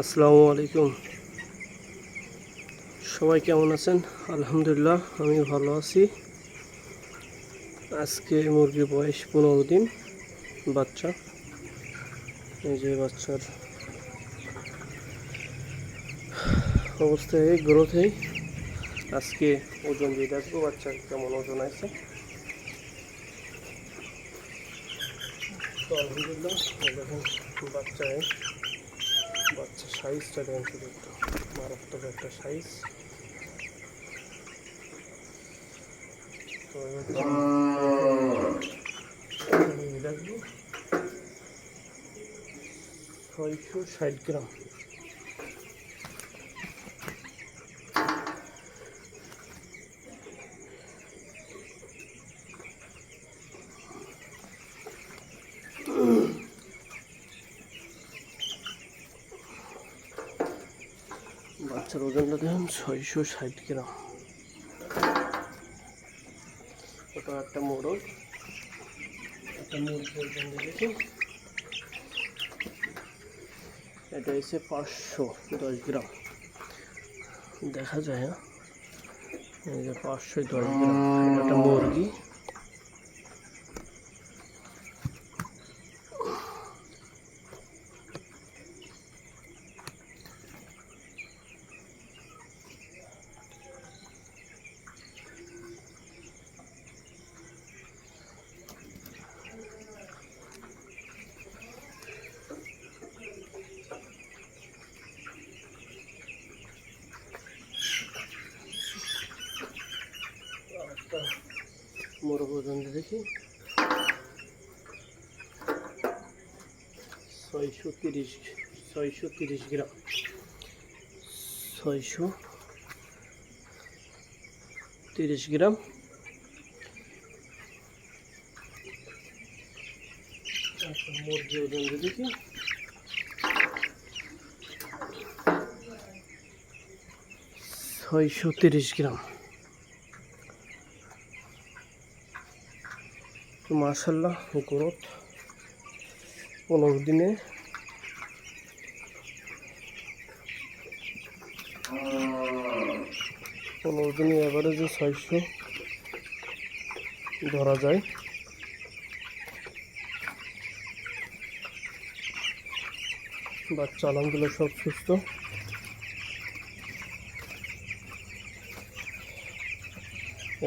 আসসালামু আলাইকুম। সবাই কেমন আছেন? আলহামদুলিল্লাহ, আমি ভালো আছি। আজকে মুরগির বয়স পনেরো দিন, বাচ্চা। এই যে বাচ্চার অবস্থায় গ্রোথেই আজকে ওজন দিয়ে দেখব বাচ্চার কেমন ওজন আছে। আলহামদুলিল্লাহ বাচ্চায় বাচ্চা সাইজটা দেখেন শুধু একটু। মারাত্মক একটা সাইজ তো রাখব। ছয়শো ষাট গ্রাম। বাচ্চার ওজনটা দেখুন, ছয়শো ষাট গ্রাম। ওটা একটা মোড়ল। একটা মুরগি ওজন এটা এসে পাঁচশো দশ গ্রাম। দেখা যায় হ্যাঁ? এই যে পাঁচশো দশ গ্রাম একটা মুরগি। মোরগ ওজন দিয়ে দেখি ছয়শো তিরিশ ছয়শো তিরিশ গ্রাম ছয়শো তিরিশ গ্রাম একটা মুরগি ওজন দিয়ে দেখি ছয়শো তিরিশ গ্রাম তো মার্শাল্লাহ গ্রোথ পনেরো দিনে। পনেরো দিনে অ্যাভারেজে ছয়শো ধরা যায়। বাচ্চা আলহামদুলিল্লাহ সব সুস্থ।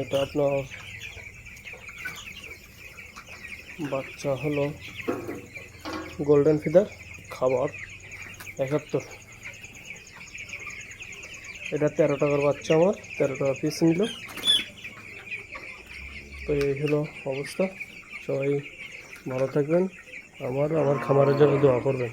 এটা আপনার বাচ্চা হলো গোল্ডেন ফিদার খাবার, একাত্তর। এটা তেরো টাকার বাচ্চা আমার, তেরো টাকা পিস নিল। তো এই হলো অবস্থা। সবাই ভালো থাকবেন আমার আমার খামারের জন্য দোয়া করবেন।